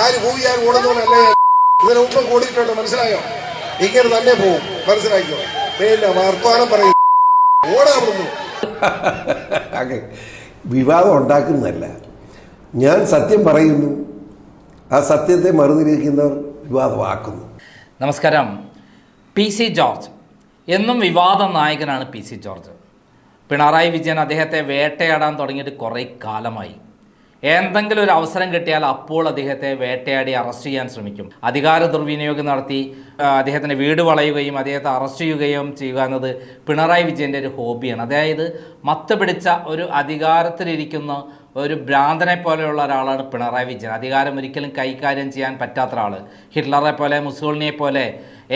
ആര് കൂവിയാൽ ഓടുന്നവനല്ലേ ഇതിനു മുമ്പ് കൂടിയിട്ടുണ്ട് മനസ്സിലായോ? ഇങ്ങനെ തന്നെ പോവും മനസ്സിലാക്കിയോ പിന്നെ വർത്തമാനം പറയും. ഓടാവുന്നു വിവാദം ഉണ്ടാക്കുന്നതല്ല. ഞാൻ സത്യം പറയുന്നു. ആ സത്യത്തെ മറുതിരിക്കുന്നവർ വിവാദമാക്കുന്നു. നമസ്കാരം. P C George. എന്നും വിവാദ നായകനാണ് പി സി ജോർജ്. പിണറായി വിജയൻ അദ്ദേഹത്തെ വേട്ടയാടാൻ തുടങ്ങിയിട്ട് കുറേ കാലമായി. എന്തെങ്കിലും ഒരു അവസരം കിട്ടിയാൽ അപ്പോൾ അദ്ദേഹത്തെ വേട്ടയാടി അറസ്റ്റ് ചെയ്യാൻ ശ്രമിക്കും. അധികാര ദുർവിനിയോഗം നടത്തി അദ്ദേഹത്തിന്റെ വീട് വളയുകയും അദ്ദേഹത്തെ അറസ്റ്റ് ചെയ്യുകയും ചെയ്യുക എന്നത് പിണറായി വിജയന്റെ ഒരു ഹോബിയാണ്. അതായത് മത്ത് പിടിച്ച ഒരു അധികാരത്തിലിരിക്കുന്ന ഒരു ഭ്രാന്തനെ പോലെയുള്ള ഒരാളാണ് പിണറായി വിജയൻ. അധികാരം ഒരിക്കലും കൈകാര്യം ചെയ്യാൻ പറ്റാത്ത ഒരാൾ ഹിറ്റ്ലറെ പോലെ മുസോളിനിയെ പോലെ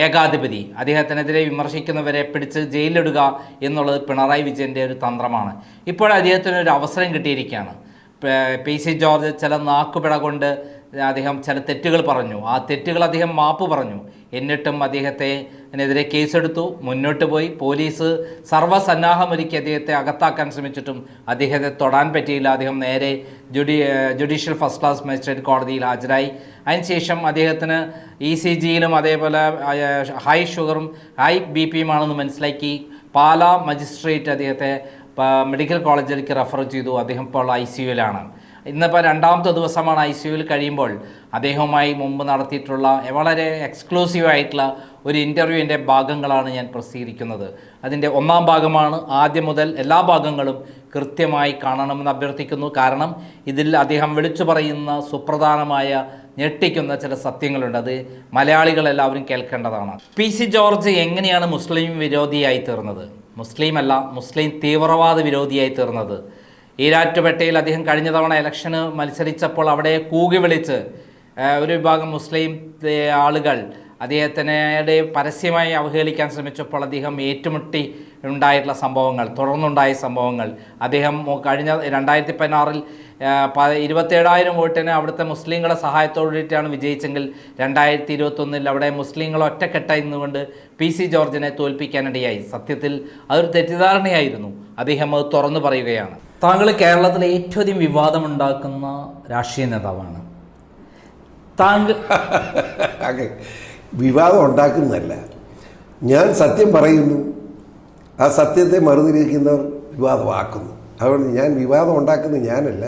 ഏകാധിപതി. അദ്ദേഹത്തിനെതിരെ വിമർശിക്കുന്നവരെ പിടിച്ച് ജയിലിലിടുക എന്നുള്ളത് പിണറായി വിജയന്റെ ഒരു തന്ത്രമാണ്. ഇപ്പോൾ അദ്ദേഹത്തിന് ഒരു അവസരം കിട്ടിയിരിക്കുകയാണ്. പ- സി ജോർജ് ചില നാക്കുപിഴ കൊണ്ട് അദ്ദേഹം ചില തെറ്റുകൾ പറഞ്ഞു. ആ തെറ്റുകൾ അദ്ദേഹം മാപ്പ് പറഞ്ഞു. എന്നിട്ടും അദ്ദേഹത്തെ എതിരെ കേസെടുത്തു. മുന്നോട്ട് പോയി. പോലീസ് സർവസന്നാഹമൊരുക്കി അദ്ദേഹത്തെ അകത്താക്കാൻ ശ്രമിച്ചിട്ടും അദ്ദേഹത്തെ തൊടാൻ പറ്റിയില്ല. അദ്ദേഹം നേരെ ജുഡി ജുഡീഷ്യൽ ഫസ്റ്റ് ക്ലാസ് മജിസ്ട്രേറ്റ് കോടതിയിൽ ഹാജരായി. അതിനുശേഷം അദ്ദേഹത്തിന് ഇ സി ജിയിലും അതേപോലെ ഹൈ ഷുഗറും ഹൈ ബി പിയുമാണെന്ന് മനസ്സിലാക്കി. പാലാ മജിസ്ട്രേറ്റ് അദ്ദേഹത്തെ മെഡിക്കൽ കോളേജിലേക്ക് റെഫർ ചെയ്തു. അദ്ദേഹം ഇപ്പോൾ ഐ സി യുവിലാണ് ഇന്നിപ്പോൾ രണ്ടാമത്തെ ദിവസമാണ് ഐ സി യുവിൽ കഴിയുമ്പോൾ അദ്ദേഹവുമായി മുമ്പ് നടത്തിയിട്ടുള്ള വളരെ എക്സ്ക്ലൂസീവ് ആയിട്ടുള്ള ഒരു ഇന്റർവ്യൂവിന്റെ ഭാഗങ്ങളാണ് ഞാൻ പ്രസിദ്ധീകരിക്കുന്നത്. അതിന്റെ ഒന്നാം ഭാഗമാണ് ആദ്യം മുതൽ എല്ലാ ഭാഗങ്ങളും കൃത്യമായി കാണണമെന്ന് അഭ്യർത്ഥിക്കുന്നു. കാരണം ഇതിൽ അദ്ദേഹം വിളിച്ചു പറയുന്ന സുപ്രധാനമായ ഞെട്ടിക്കുന്ന ചില സത്യങ്ങളുണ്ട്. അത് മലയാളികളെല്ലാവരും കേൾക്കേണ്ടതാണ്. പി സി ജോർജ് എങ്ങനെയാണ് മുസ്ലിം വിരോധിയായി തീർന്നത്? മുസ്ലിം അല്ല മുസ്ലിം തീവ്രവാദ വിരോധിയായി തീർന്നത്. ഈരാറ്റുപേട്ടയിൽ അദ്ദേഹം കഴിഞ്ഞ തവണ ഇലക്ഷന് മത്സരിച്ചപ്പോൾ അവിടെ കൂകി വിളിച്ച് ഒരു വിഭാഗം മുസ്ലിം ആളുകൾ അദ്ദേഹത്തിനെ പരസ്യമായി അവഹേളിക്കാൻ ശ്രമിച്ചപ്പോൾ അദ്ദേഹം ഏറ്റുമുട്ടി ഉണ്ടായിട്ടുള്ള സംഭവങ്ങൾ തുടർന്നുണ്ടായ സംഭവങ്ങൾ. അദ്ദേഹം കഴിഞ്ഞ രണ്ടായിരത്തി പതിനാറിൽ ഇരുപത്തേഴായിരം വോട്ടിന് അവിടുത്തെ മുസ്ലിങ്ങളെ സഹായത്തോടെയാണ് വിജയിച്ചെങ്കിൽ രണ്ടായിരത്തി ഇരുപത്തൊന്നിൽ അവിടെ മുസ്ലിങ്ങൾ ഒറ്റക്കെട്ടായി നിന്നുകൊണ്ട് പി സി ജോർജിനെ തോൽപ്പിക്കാനിടയായി. സത്യത്തിൽ അതൊരു തെറ്റിദ്ധാരണയായിരുന്നു. അദ്ദേഹം അത് തുറന്നു പറയുകയാണ്. താങ്കൾ കേരളത്തിൽ ഏറ്റവും അധികം വിവാദമുണ്ടാക്കുന്ന രാഷ്ട്രീയ നേതാവാണ്. താങ്കൾ വിവാദം ഉണ്ടാക്കുന്നതല്ല. ഞാൻ സത്യം പറയുന്നു. ആ സത്യത്തെ മറുതിരിക്കുന്നവർ വിവാദമാക്കുന്നു. അതുകൊണ്ട് ഞാൻ വിവാദം ഉണ്ടാക്കുന്നത് ഞാനല്ല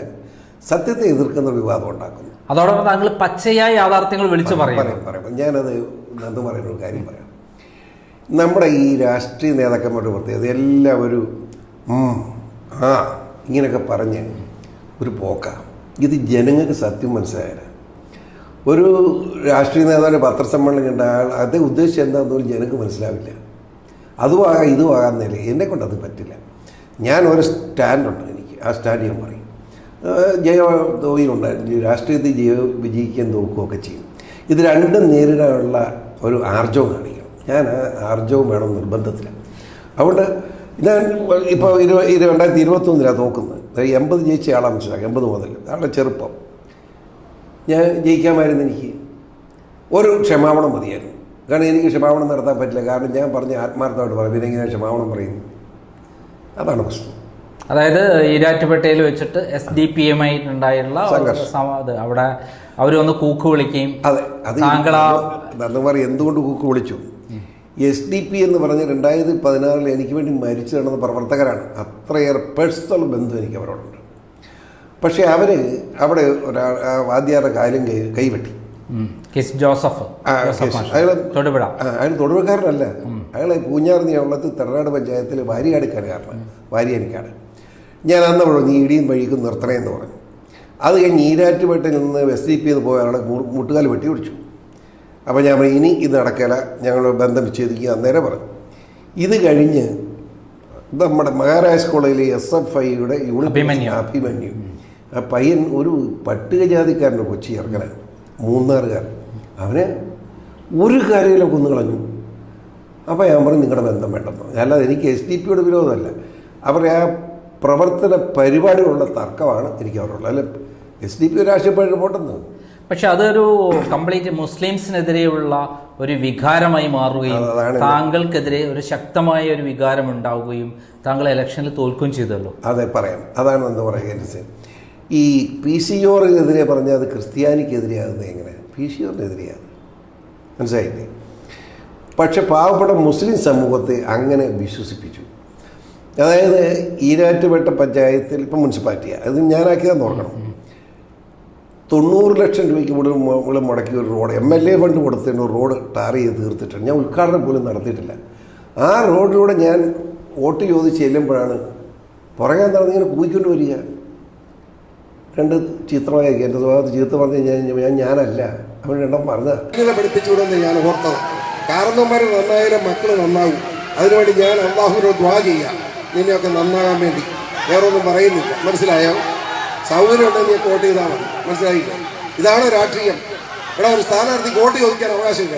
സത്യത്തെ എതിർക്കുന്നവർ വിവാദം ഉണ്ടാക്കുന്നു. അതോടൊപ്പം താങ്കൾ പച്ചയായ യാഥാർത്ഥ്യങ്ങൾ വിളിച്ചു പറയും പറയാം ഞാനത് നന്ദു പറയുന്ന ഒരു കാര്യം പറയാം. നമ്മുടെ ഈ രാഷ്ട്രീയ നേതാക്കന്മാരുടെ പ്രത്യേകത എല്ലാവരും ഒരു ആ ഇങ്ങനെയൊക്കെ പറഞ്ഞ് ഒരു പോക്കാണ് ഇത് ജനങ്ങൾക്ക് സത്യം മനസ്സിലായാൽ ഒരു രാഷ്ട്രീയ നേതാവിന്റെ പത്രസമ്മേളനം കണ്ട ആൾ അത് ഉദ്ദേശിച്ച് എന്താണെന്ന് പോലും ജനങ്ങൾക്ക് മനസ്സിലാവില്ല. അതുമാകാം ഇതുമാകാമെന്നില്ല നില എന്നെ കൊണ്ട് അത് പറ്റില്ല. ഞാൻ ഒരു സ്റ്റാൻഡുണ്ട് എനിക്ക്. ആ സ്റ്റാൻഡ് ഞാൻ പറയും. ജയ തോയിലുണ്ട് രാഷ്ട്രീയത്തിൽ ജയ വിജയിക്കുകയും തോക്കുകയൊക്കെ ചെയ്യും. ഇത് രണ്ടും നേരിടാനുള്ള ഒരു ആർജവം കാണിക്കണം. ഞാൻ ആ ആർജവം വേണം നിർബന്ധത്തിലാണ് അതുകൊണ്ട് ഞാൻ ഇപ്പോൾ ഇരുപത് ഇരു രണ്ടായിരത്തി ഇരുപത്തൊന്നിലാണ് നോക്കുന്നത്. എൺപത് ജയിച്ച ആളാണ് മനസ്സിലാക്കുക എൺപത് മുതൽ. ആളുടെ ചെറുപ്പം. ഞാൻ ജയിക്കാമായിരുന്നു എനിക്ക്. ഒരു ക്ഷമാപണം മതിയായിരുന്നു. കാരണം എനിക്ക് ക്ഷമാപണം നടത്താൻ പറ്റില്ല. കാരണം ഞാൻ പറഞ്ഞ ആത്മാർത്ഥമായിട്ട് പറയും പിന്നെ ഞാൻ ക്ഷമാപണം പറയുന്നു. അതാണ് പ്രശ്നം. അതായത് ഈരാറ്റുപേട്ടയിൽ വെച്ചിട്ട് എസ് ഡി പി എം ആയിട്ടുണ്ടായുള്ള അവിടെ അവർ വന്ന് കൂക്ക് വിളിക്കുകയും അതെ അത് താങ്കളാ പറയും എന്തുകൊണ്ട് കൂക്ക് വിളിച്ചു? എസ് ഡി പി എന്ന് പറഞ്ഞ രണ്ടായിരത്തി പതിനാറിൽ എനിക്ക് വേണ്ടി മരിച്ചു നടന്ന പ്രവർത്തകരാണ്. അത്രയേറെ പേഴ്സണൽ ബന്ധം എനിക്ക് അവരോടുണ്ട്. പക്ഷേ അവർ അവിടെ ഒരാൾ വാദ്യാരുടെ കാര്യം കൈ കൈവെട്ടി. Kiss Joseph. അയാൾ. മാഷ്. അയാൾ തൊടുപുഴ. ആ, അയാൾ ഉള്ളത് തെറനാട് പഞ്ചായത്തിൽ വാരിയാടിക്കാരുകാരനാണ് വാരിയാനിക്കാട് ഞാൻ അന്ന് പറഞ്ഞു നീ ഇടിയും വഴിക്കും നിർത്തണേ എന്ന് പറഞ്ഞു. അത് കഴിഞ്ഞ് ഈരാറ്റുപേട്ടയിൽ നിന്ന് എസ് ഡി പി പോയ അയാളെ മു- മുട്ടുകാൽ വെട്ടി പിടിച്ചു. അപ്പോൾ ഞാൻ പറഞ്ഞു ഇനി ഇത് നടക്കില്ല ഞങ്ങൾ ബന്ധം വിച്ഛേദിക്കുക അന്നേരം പറഞ്ഞു. ഇത് കഴിഞ്ഞ് നമ്മുടെ മഹാരാജ് കോളേജിലെ എസ് എഫ് ഐയുടെ യൂണിറ്റ് അഭിമന്യു. ആ പയ്യൻ ഒരു പട്ടികജാതിക്കാരന്റെ കൊച്ചി ഇറങ്ങനാണ് മൂന്നാറുകാരൻ. അവനെ ഒരു കാര്യമില്ല കൊന്നു കളഞ്ഞു അപ്പോൾ ഞാൻ പറഞ്ഞു നിങ്ങളുടെ ബന്ധം വേണ്ടെന്ന് അല്ലാതെ എനിക്ക് എസ് ഡി പിയുടെ വിരോധമല്ല. അവരുടെ ആ പ്രവർത്തന പരിപാടികളുള്ള തർക്കമാണ് എനിക്ക് അവരുള്ളത് അല്ല എസ് ഡി പി രാഷ്ട്രീയ പോട്ടെന്ന്. പക്ഷെ അതൊരു കംപ്ലീറ്റ് മുസ്ലിംസിനെതിരെയുള്ള ഒരു വികാരമായി മാറുകയും താങ്കൾക്കെതിരെ ഒരു ശക്തമായ ഒരു വികാരം ഉണ്ടാവുകയും താങ്കൾ ഇലക്ഷനിൽ തോൽക്കുകയും ചെയ്തല്ലോ. അതെ പറയാം. അതാണ് എന്ന് പറയുക ഈ പി സി ഓറിനെതിരെ പറഞ്ഞാൽ അത് ക്രിസ്ത്യാനിക്കെതിരെയാകുന്നത് എങ്ങനെ? പി സി ഓറിനെതിരെയാണ് മനസ്സിലായില്ലേ? പക്ഷെ പാവപ്പെട്ട മുസ്ലിം സമൂഹത്തെ അങ്ങനെ വിശ്വസിപ്പിച്ചു. അതായത് ഈരാറ്റുപേട്ട പഞ്ചായത്തിൽ ഇപ്പം മുനിസിപ്പാലിറ്റിയാണ് അത് ഞാനാക്കിയതെന്ന് ഓർക്കണം. തൊണ്ണൂറ് ലക്ഷം രൂപയ്ക്ക് മുകളിൽ മുടക്കിയ ഒരു road M L A fund കൊടുത്തിട്ട് ഒരു റോഡ് ടാർ ചെയ്ത് തീർത്തിട്ടുണ്ട്. ഞാൻ ഉദ്ഘാടനം പോലും നടത്തിയിട്ടില്ല. ആ റോഡിലൂടെ ഞാൻ വോട്ട് ചോദിച്ച് ചെല്ലുമ്പോഴാണ് പുറകെ നടന്നിങ്ങനെ കൂയിക്കൊണ്ട് വരിക. രണ്ട് ചിത്രമായിരിക്കും എന്റെ സ്വഭാവത്തിൽ ചീത്ത പറഞ്ഞു ഞാൻ ഞാൻ ഞാനല്ല. അവൻ രണ്ടും പറഞ്ഞ പഠിപ്പിച്ചുവിടുമെന്ന് ഞാൻ ഓർത്തത്. കാരണന്മാർ നന്നായാലും മക്കൾ നന്നാവും. അതിനുവേണ്ടി ഞാൻ അള്ളാഹുനോ ദ്വാ ചെയ്യാം. നിന്നെയൊക്കെ നന്നാകാൻ വേണ്ടി. വേറെ ഒന്നും പറയുന്നില്ല. മനസ്സിലായോ? സൗകര്യം ഉണ്ടെങ്കിൽ നീ വോട്ട് ചെയ്താൽ മതി. മനസ്സിലായില്ല? ഇതാണ് രാഷ്ട്രീയം. ഇവിടെ ഒരു സ്ഥാനാർത്ഥി വോട്ട് ചോദിക്കാൻ അവകാശമില്ല.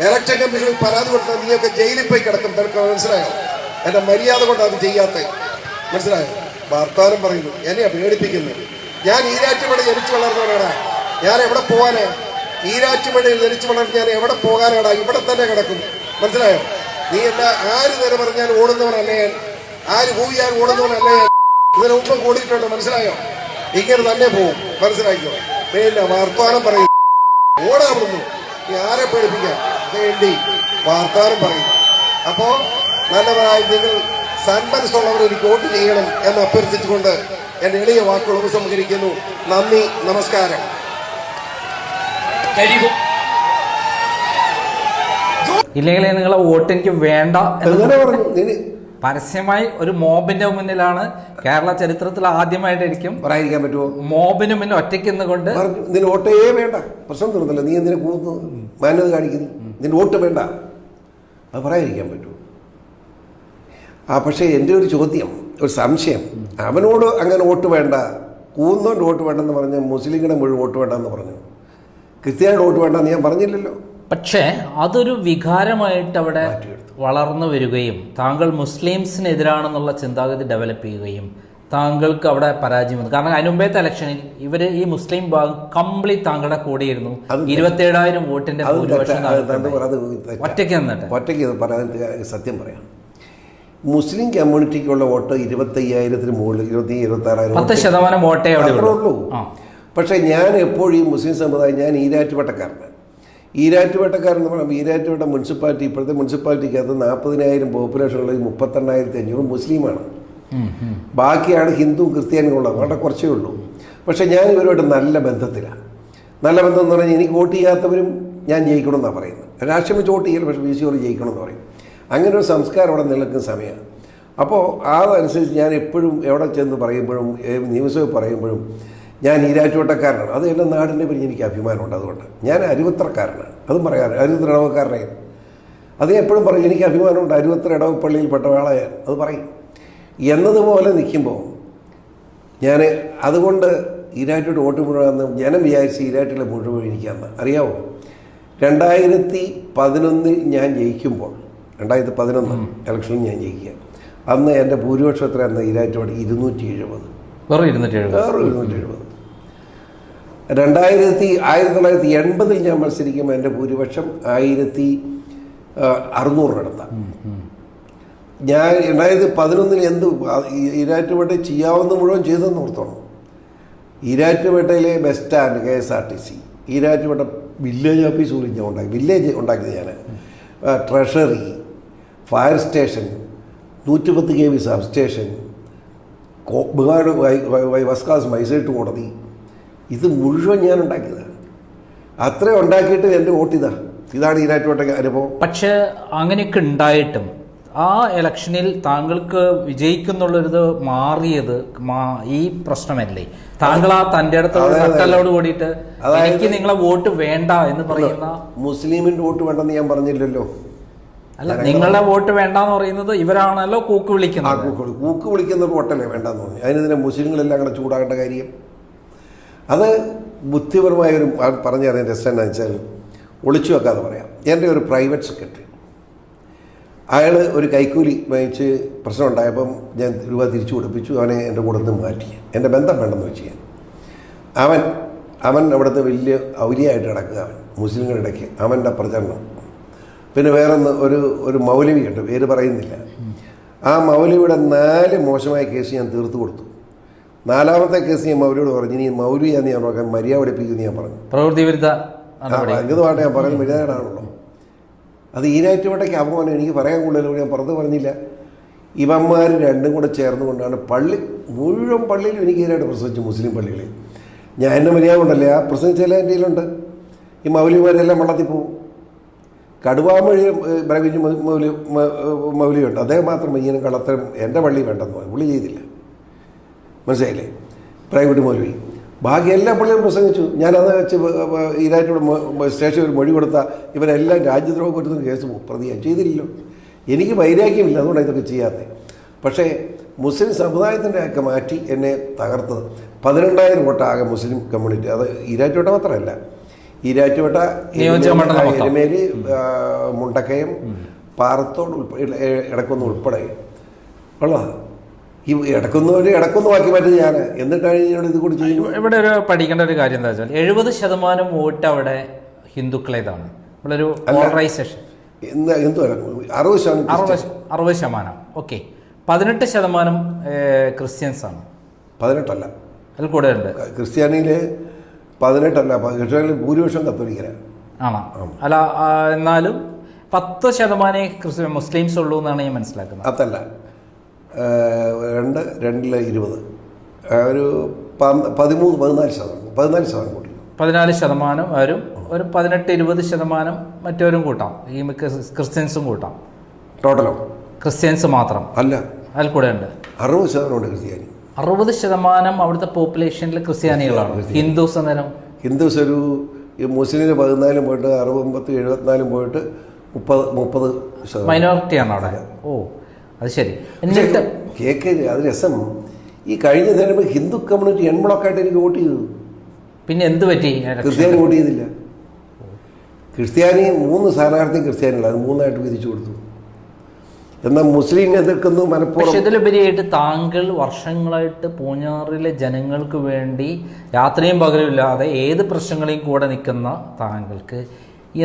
ഇലക്ഷൻ കമ്മീഷനിൽ പരാതി കൊടുത്താൽ നീയൊക്കെ ജയിലിൽ പോയി കിടക്കും. നിനക്ക് മനസ്സിലായോ? എന്റെ മര്യാദ കൊണ്ട് അത് ചെയ്യാത്ത മനസ്സിലായോ? വർത്താനം പറയുന്നു. എന്നെയാണ് പേടിപ്പിക്കുന്നത്? ഞാൻ ഈരാറ്റുപടി ജനിച്ചു വളർന്നവനാടാ. ഞാൻ എവിടെ പോകാനാ ഈരാറ്റുപടിയിൽ ജനിച്ചു വളർന്ന് ഞാൻ എവിടെ പോകാനാടാ? ഇവിടെ തന്നെ കിടക്കും. മനസ്സിലായോ? നീ എന്താ ആര് നേരെ പറഞ്ഞാൽ ഓടുന്നവനല്ലേ ഞാൻ? ആര് ഭൂവിയാൽ ഓടുന്നവനല്ലേ ഞാൻ? ഇതിന് മുമ്പ് കൂടിയിട്ടുണ്ട് മനസ്സിലായോ? ഇങ്ങനെ തന്നെ പോവും. മനസ്സിലാക്കിയോ പിന്നെ വർത്തമാനം പറയും. ഓടാവുന്നു നീ ആരെ പേടിപ്പിക്കാൻ? വേണ്ടി വാർത്താനം പറയും. അപ്പോ നല്ലവരായി നിങ്ങൾ സന്മനസ്സുള്ളവർ എനിക്ക് വോട്ട് ചെയ്യണം എന്ന് അഭ്യർത്ഥിച്ചുകൊണ്ട് എന്റെ എളിയ വാക്കുകൾ ഉപസംഹരിക്കുന്നു. നന്ദി നമസ്കാരം. ഇല്ലെങ്കിൽ നിങ്ങളെ വോട്ട് എനിക്ക് വേണ്ട പരസ്യമായി ഒരു മോബിന്റെ മുന്നിലാണ് കേരള ചരിത്രത്തിൽ ആദ്യമായിട്ടായിരിക്കും പറയാതിരിക്കാൻ പറ്റുമോ? മോബിന് മുന്നിൽ ഒറ്റയ്ക്ക് നിന്നുകൊണ്ട് നിന്റെ വോട്ടേ വേണ്ട. പ്രശ്നം തീർന്നില്ല. നീ എന്തിനെ കൂന്നു മാന്യത കാണിക്കുന്നു. നിന്റെ വോട്ട് വേണ്ട. അത് പറയാതിരിക്കാൻ പറ്റുമോ? ആ പക്ഷേ എന്റെ ഒരു ചോദ്യം ഒരു സംശയം. അവനോട് അങ്ങനെ വോട്ട് വേണ്ട. കൂന്നോന്റെ വോട്ട് വേണ്ടെന്ന് പറഞ്ഞ് മുസ്ലിങ്ങളുടെ മുഴുവൻ വോട്ട് വേണ്ടെന്ന് പറഞ്ഞു. ക്രിസ്ത്യാനിയുടെ വോട്ട് വേണ്ടെന്ന് ഞാൻ പറഞ്ഞില്ലല്ലോ. പക്ഷേ അതൊരു വികാരമായിട്ട് അവിടെ. വളർന്നു വരികയും താങ്കൾ മുസ്ലിംസിനെതിരാണെന്നുള്ള ചിന്താഗതി ഡെവലപ്പ് ചെയ്യുകയും താങ്കൾക്ക് അവിടെ പരാജയം വന്നു. കാരണം അതിന് മുമ്പത്തെ ഇലക്ഷനിൽ ഇവർ ഈ മുസ്ലിം ഭാഗം കംപ്ലീറ്റ് താങ്കളുടെ കൂടെയിരുന്നു. ഇരുപത്തി ഇരുപത്തേഴായിരം വോട്ടിന്റെ ഭൂരിപക്ഷം. ഒറ്റയ്ക്ക് നിന്നിട്ട് ഒറ്റയ്ക്ക് സത്യം പറയാം. മുസ്ലിം കമ്മ്യൂണിറ്റിക്കുള്ള വോട്ട് ഇരുപത്തയ്യായിരത്തിന് മുകളിൽ ഇരുപത്തി ഇരുപത്തി ആറായിരം പത്ത് ശതമാനം വോട്ടേ അവിടെ അത്രേ ഉള്ളൂ. പക്ഷേ ഞാൻ എപ്പോഴും ഈ മുസ്ലിം സമുദായം ഞാൻ ഈരാറ്റുപേട്ടക്കാരനാണ് ഈരാറ്റുപേട്ടക്കാരൻ എന്ന് പറയുമ്പോൾ ഈരാറ്റുപേട്ട മുനിസിപ്പാലിറ്റി ഇപ്പോഴത്തെ മുനിസിപ്പാലിറ്റിക്കകത്ത് നാൽപ്പതിനായിരം പോപ്പുലേഷനുള്ള മുപ്പത്തെണ്ണായിരത്തി അഞ്ഞൂറ് മുസ്ലിമാണ്. ബാക്കിയാണ് ഹിന്ദു ക്രിസ്ത്യാനികളുള്ളത് വളരെ കുറച്ചേ ഉള്ളൂ. പക്ഷേ ഞാൻ ഇവരുമായിട്ട് നല്ല ബന്ധത്തിലാണ്. നല്ല ബന്ധം എന്ന് പറഞ്ഞാൽ എനിക്ക് വോട്ട് ചെയ്യാത്തവരും ഞാൻ ജയിക്കണമെന്നാണ് പറയുന്നത്. രാഷ്ട്രീയം വെച്ച് വോട്ട് ചെയ്യില്ല പക്ഷേ ബി സി ജയിക്കണമെന്ന് പറയും. അങ്ങനെ ഒരു സംസ്കാരം അവിടെ നിലനിൽക്കുന്ന സമയമാണ്. അപ്പോൾ അതനുസരിച്ച് ഞാൻ എപ്പോഴും എവിടെ ചെന്ന് പറയുമ്പോഴും നിയമസഭ പറയുമ്പോഴും ഞാൻ ഈരാറ്റുവട്ടക്കാരനാണ് അത് എന്റെ നാടിന്റെ പേരിൽ എനിക്ക് അഭിമാനമുണ്ട് അതുകൊണ്ട്. ഞാൻ അരുവത്രക്കാരനാണ്. അതും പറയാറ് അരുവത്ര ഇടവക്കാരനായി അത് എപ്പോഴും പറയും എനിക്ക് അഭിമാനമുണ്ട്. അരുവത്ര ഇടവപ്പള്ളിയിൽ പെട്ട ഞാൻ. അത് പറയും. എന്നതുപോലെ നിൽക്കുമ്പോൾ ഞാൻ അതുകൊണ്ട് ഈരാറ്റോട് വോട്ട് മുഴുവൻ ജനം വിചാരിച്ച് ഈരാറ്റിലെ മുഴുവൻ എനിക്കാന്ന് അറിയാവോ? രണ്ടായിരത്തി പതിനൊന്നിൽ ഞാൻ ജയിക്കുമ്പോൾ രണ്ടായിരത്തി പതിനൊന്ന് ഇലക്ഷനിൽ ഞാൻ ജയിക്കുക. അന്ന് എന്റെ ഭൂരിപക്ഷം എത്രയായിരുന്നു ഈരാറ്റോട് ഇരുന്നൂറ്റി എഴുപത് വെറും ഇരുന്നൂറ്റി എഴുപത് വെറും ഇരുന്നൂറ്റി എഴുപത് രണ്ടായിരത്തി ആയിരത്തി തൊള്ളായിരത്തി എൺപതിൽ ഞാൻ മത്സരിക്കുമ്പോൾ എന്റെ ഭൂരിപക്ഷം ആയിരത്തി അറുന്നൂറിനടുത്താണ് ഞാൻ രണ്ടായിരത്തി പതിനൊന്നിൽ എന്ത് ഈരാറ്റുപേട്ട ചെയ്യാവുന്ന മുഴുവൻ ചെയ്തെന്ന് ഓർത്തോണം. ഈരാറ്റുപേട്ടയിലെ bus stand K S R T C. Erattupetta village office പോലും ഞാൻ ഉണ്ടാക്കി വില്ലേജ് ഉണ്ടാക്കിയത് ഞാൻ. ട്രഷറി ഫയർ സ്റ്റേഷൻ നൂറ്റിപ്പത്ത് K V sub station first class magistrate കോടതി. ഇത് മുഴുവൻ ഞാൻ ഉണ്ടാക്കിയതാണ്. അത്ര ഉണ്ടാക്കിയിട്ട് എന്റെ വോട്ട് ഇതാ. ഇതാണ് ഇതിനായിട്ട് അനുഭവം. പക്ഷേ അങ്ങനെയൊക്കെ ഉണ്ടായിട്ടും ആ ഇലക്ഷനിൽ താങ്കൾക്ക് വിജയിക്കുന്നുള്ളൊരിത് മാറിയത് മാ- ഈ പ്രശ്നമല്ലേ? താങ്കൾ ആ തന്റെ അടുത്തുള്ള അതെ. കൂടിയിട്ട് അതായത് എനിക്ക് നിങ്ങളെ വോട്ട് വേണ്ട എന്ന് പറയുന്ന മുസ്ലിമിന്റെ വോട്ട് വേണ്ടെന്ന് ഞാൻ പറഞ്ഞില്ലല്ലോ. അല്ല നിങ്ങളുടെ വോട്ട് വേണ്ടെന്ന് പറയുന്നത് ഇവരാണല്ലോ കൂക്ക് ആ വിളിക്കുന്നത്. കൂക്ക് കൂക്ക് വിളിക്കുന്ന വോട്ടല്ലേ വേണ്ടെന്ന് തോന്നി. അതിനെതിരെ മുസ്ലിങ്ങളെല്ലാം കൂടെ ചൂടാകേണ്ട കാര്യം. അത് ബുദ്ധിപരമായ ഒരു പറഞ്ഞ അതിന്റെ രസം എന്താ വെച്ചാൽ ഒളിച്ചു വെക്കാതെ പറയാം. എന്റെ ഒരു പ്രൈവറ്റ് സെക്രട്ടറി. അയാൾ ഒരു കൈക്കൂലി വാങ്ങിച്ച് പ്രശ്നം ഉണ്ടായപ്പം ഞാൻ രൂപ തിരിച്ചു കൊടുപ്പിച്ചു. അവനെ എന്റെ കൂടെ നിന്ന് മാറ്റി. എന്റെ ബന്ധം വേണ്ടെന്ന് വെച്ച് ഞാൻ. അവൻ അവൻ അവിടുത്തെ വലിയ ഔലിയായിട്ട് കിടക്കുക അവൻ. മുസ്ലിങ്ങളുടെ ഇടയ്ക്ക് അവന്റെ പ്രചരണം. പിന്നെ വേറൊന്ന് ഒരു ഒരു മൗലവി ഉണ്ട് പേര് പറയുന്നില്ല. ആ മൗലവിയുടെ നാല് മോശമായ കേസ് ഞാൻ തീർത്തു കൊടുത്തു. നാലാമത്തെ കേസ് ഞാൻ മൗലിയോട് പറഞ്ഞു ഇനി മൗലിയാന്ന് ഞാൻ നോക്കാൻ മര്യാദ പഠിപ്പിക്കുമെന്ന് ഞാൻ പറഞ്ഞു. പ്രവൃത്തി വിരുദ്ധ അംഗതമായിട്ട് ഞാൻ പറയുന്നത് മര്യാദയാണല്ലോ. അത് ഈനാറ്റുവട്ടയ്ക്ക് അപമാനം എനിക്ക് പറയാൻ കൂടുതലും ഞാൻ പുറത്ത് പറഞ്ഞില്ല. ഇവന്മാർ രണ്ടും കൂടെ ചേർന്നുകൊണ്ടാണ് പള്ളി മുഴുവൻ പള്ളിയിലും എനിക്ക് ഇതിനായിട്ട് പ്രസവിച്ചു മുസ്ലിം പള്ളികളിൽ ഞാൻ എന്റെ മര്യാദ കൊണ്ടല്ലേ ആ പ്രസവിച്ചെല്ലാം എന്റെ കയ്യിലുണ്ട്. ഈ മൗലിമാരെല്ലാം വള്ളത്തിൽ പോകും. കടുവാമഴി ബ്രവിഞ്ഞ് മൗലി മൗലിയുണ്ട്. അദ്ദേഹം മാത്രം ഇങ്ങനെ കള്ളത്തരം എന്റെ പള്ളി വേണ്ടെന്ന് പറഞ്ഞു. പുള്ളി ചെയ്തില്ല. മനസ്സിലായില്ലേ? പ്രൈവറ്റ് മൗലവി. ബാക്കി എല്ലാ പള്ളിയും പ്രസംഗിച്ചു. ഞാനത് വെച്ച് ഈരാറ്റോട് സ്റ്റേഷൻ ഒരു മൊഴി കൊടുത്ത ഇവരെല്ലാം രാജ്യദ്രോഹ കുറ്റത്തിന് കേസ് പ്രതിയാണ് ചെയ്തില്ലല്ലോ. എനിക്ക് വൈരാഗ്യമില്ല. അതുകൊണ്ടാണ് ഇതൊക്കെ ചെയ്യാത്തത് പക്ഷേ മുസ്ലിം സമുദായത്തിന്റെ ഒക്കെ മാറ്റി എന്നെ തകർത്തത്. പതിനെണ്ണായിരം വോട്ടാകെ മുസ്ലിം കമ്മ്യൂണിറ്റി. അത് ഈരാറ്റോട്ട മാത്രമല്ല. മൊത്തം. എരുമേലി മുണ്ടക്കയം പാറത്തോട് ഇടക്കൊന്ന് ഉൾപ്പെടെ. ഉള്ള ഈ ഇടക്കുന്നവർ ഇടക്കൊന്നുമാക്കി മാറ്റി ഞാൻ എന്നിട്ടാണ് ഇതിനോട് ഇത് കൂടി ചെയ്യുന്നത്? ഇവിടെ ഒരു പഠിക്കേണ്ട ഒരു കാര്യം എന്താ വെച്ചാൽ എഴുപത് ശതമാനം വോട്ട് അവിടെ ഹിന്ദുക്കളേതാണ്. ഇവിടെ ഒരു പോളറൈസേഷൻ അറുപത് ശതമാനം അറുപത് ശതമാനം. ഓക്കെ പതിനെട്ട് ശതമാനം ക്രിസ്ത്യൻസ് ആണ് പതിനെട്ടല്ല. അതിൽ കൂടുതലുണ്ട്. ക്രിസ്ത്യാനിയിൽ പതിനെട്ടല്ല ക്രിസ്ത്യാനിയിൽ ഭൂരിപക്ഷം കത്തോലിക്കലാണ് ആണോ? അല്ല എന്നാലും പത്ത് ശതമാനമേ ക്രിസ്ത്യ മുസ്ലിംസ് ഉള്ളൂ എന്നാണ് ഞാൻ മനസ്സിലാക്കുന്നത്. അതല്ല. രണ്ട് രണ്ടിൽ ഇരുപത്. ഒരു പതിമൂന്ന് പതിനാല് ശതമാനം പതിനാല് ശതമാനം കൂട്ടി പതിനാല് ശതമാനം വരും. ഒരു പതിനെട്ട് ഇരുപത് ശതമാനം മറ്റവരും കൂട്ടാം. ഈ മിക്ക ക്രിസ്ത്യൻസും കൂട്ടാം. ടോട്ടലോ ക്രിസ്ത്യൻസ് മാത്രം. അല്ല. അതിൽ കൂടെ ഉണ്ട്. അറുപത് ശതമാനം ഉണ്ട് ക്രിസ്ത്യാനി. അറുപത് ശതമാനം അവിടുത്തെ പോപ്പുലേഷനിൽ ക്രിസ്ത്യാനികളാണ്. ഹിന്ദുസ് അന്നേരം. ഹിന്ദുസ് ഒരു ഈ മുസ്ലിമിന് പതിനാലും പോയിട്ട് അറുപത്തി എഴുപത്തിനാലും പോയിട്ട് മുപ്പത് മുപ്പത് ശതമാനം. മൈനോറിറ്റിയാണ് അവിടെ. ഓ അത് ശരി. എന്നിട്ട് കേക്ക് അത് രസം. ഈ കഴിഞ്ഞ നേരം ഹിന്ദു കമ്മ്യൂണിറ്റി എൺബ്ലോക്കായിട്ട് എനിക്ക് വോട്ട് ചെയ്തു. പിന്നെ എന്ത് പറ്റി? ക്രിസ്ത്യാനി വോട്ട് ചെയ്തില്ല. ക്രിസ്ത്യാനി മൂന്ന് സ്ഥാനാർത്ഥി ക്രിസ്ത്യാനികൾ അത് മൂന്നായിട്ട് വിധിച്ചു കൊടുത്തു. എന്നാൽ മുസ്ലിം എതിർക്കുന്നു മലപ്പുറം ഇതിലുപരിയായിട്ട് താങ്കൾ വർഷങ്ങളായിട്ട് പൂഞ്ഞാറിലെ ജനങ്ങൾക്ക് വേണ്ടി രാത്രിയും പകലും ഇല്ലാതെ ഏത് പ്രശ്നങ്ങളെയും കൂടെ നിൽക്കുന്ന താങ്കൾക്ക്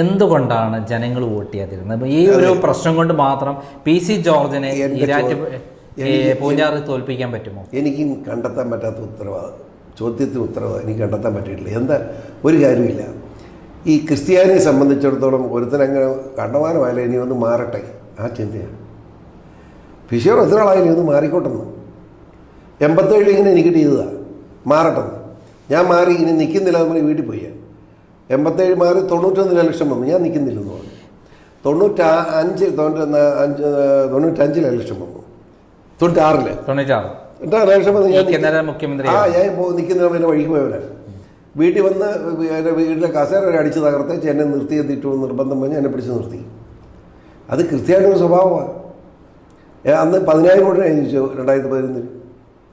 എന്തുകൊണ്ടാണ് ജനങ്ങൾ വോട്ട് ചെയ്യാതിരുന്നത്? ഈ ഒരു പ്രശ്നം കൊണ്ട് മാത്രം പി സി ജോർജിനെ പൂഞ്ഞാറിൽ തോൽപ്പിക്കാൻ പറ്റുമോ? എനിക്ക് കണ്ടെത്താൻ പറ്റാത്ത ഉത്തരവാദം ചോദ്യത്തിന് ഉത്തരവാദം എനിക്ക് കണ്ടെത്താൻ പറ്റിയിട്ടില്ല. എന്താ? ഒരു കാര്യമില്ല ഈ ക്രിസ്ത്യാനിയെ സംബന്ധിച്ചിടത്തോളം ഒരുത്തനങ്ങനെ കണ്ടമാനമായാലും ഇനി ഒന്ന് മാറട്ടെ? ആ ചിന്തയാണ്. ഫിഷർ എത്ര ആളായാലും ഇത് മാറിക്കോട്ടെന്ന്. എൺപത്തേഴിൽ ഇങ്ങനെ എനിക്ക് ചെയ്തതാണ് മാറട്ടെന്ന്. ഞാൻ മാറി ഇനി നിൽക്കുന്നില്ല എന്ന് പറഞ്ഞ് വീട്ടിൽ പോയി. എൺപത്തേഴ് മാറി തൊണ്ണൂറ്റൊന്ന് ലക്ഷം വന്നു. ഞാൻ നിൽക്കുന്നില്ലെന്ന് പറഞ്ഞു. തൊണ്ണൂറ്റാ അഞ്ച് തൊണ്ണൂറ്റൊന്ന് അഞ്ച് തൊണ്ണൂറ്റഞ്ചിൽ ലക്ഷം വന്നു. തൊണ്ണൂറ്റാറിൽ. തൊണ്ണൂറ്റാറ്. ലക്ഷം വന്ന്. ഞാൻ മുഖ്യമന്ത്രി ആ ഞാൻ നിൽക്കുന്ന പിന്നെ വഴിക്ക് പോയവരാണ് വീട്ടിൽ വന്ന് എന്റെ വീട്ടിലെ കസേര ഒരു അടിച്ച് തകർത്തേച്ച് എന്നെ നിർത്തി എത്തിയിട്ടു നിർബന്ധം പറഞ്ഞ് എന്നെ പിടിച്ച് നിർത്തി. അത് ക്രിസ്ത്യാനിയുടെ സ്വഭാവമാണ് അന്ന് പതിനായിരം കോടി ജയിച്ചു രണ്ടായിരത്തി പതിനൊന്നിൽ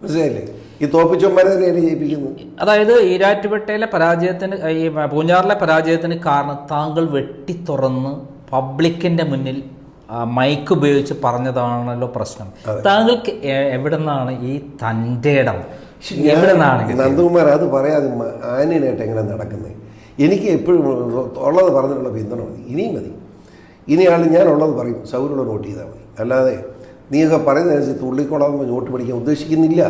മനസ്സിലായില്ലേ? ഈ തോപ്പിച്ചന്മാരെ തന്നെയാണ് ജയിപ്പിക്കുന്നത്. ജയിപ്പിക്കുന്നു അതായത് ഈരാറ്റുപേട്ടയിലെ പരാജയത്തിന് ഈ പൂഞ്ഞാറിലെ പരാജയത്തിന് കാരണം താങ്കൾ വെട്ടി തുറന്ന് പബ്ലിക്കിന്റെ മുന്നിൽ മൈക്ക് ഉപയോഗിച്ച് പറഞ്ഞതാണല്ലോ പ്രശ്നം. താങ്കൾക്ക് എവിടെ നിന്നാണ് ഈ തന്റെ ഇടം? എവിടെ നിന്നാണ് നന്ദകുമാർ അത് പറയാതെ മ- എങ്ങനെ നടക്കുന്നത് എനിക്ക് എപ്പോഴും ഉള്ളത് പറഞ്ഞിട്ടുള്ള പിന്തുണ മതി. ഇനിയും മതി. ഇനിയാണ് ഞാൻ ഉള്ളത് പറയും സൗകര്യമുള്ള നോട്ട് ചെയ്താൽ മതി. അല്ലാതെ നീയൊക്കെ പറയുന്നതനുസരിച്ച് തുള്ളിക്കോളാമെന്ന് നോട്ട് പഠിക്കാൻ ഉദ്ദേശിക്കുന്നില്ല.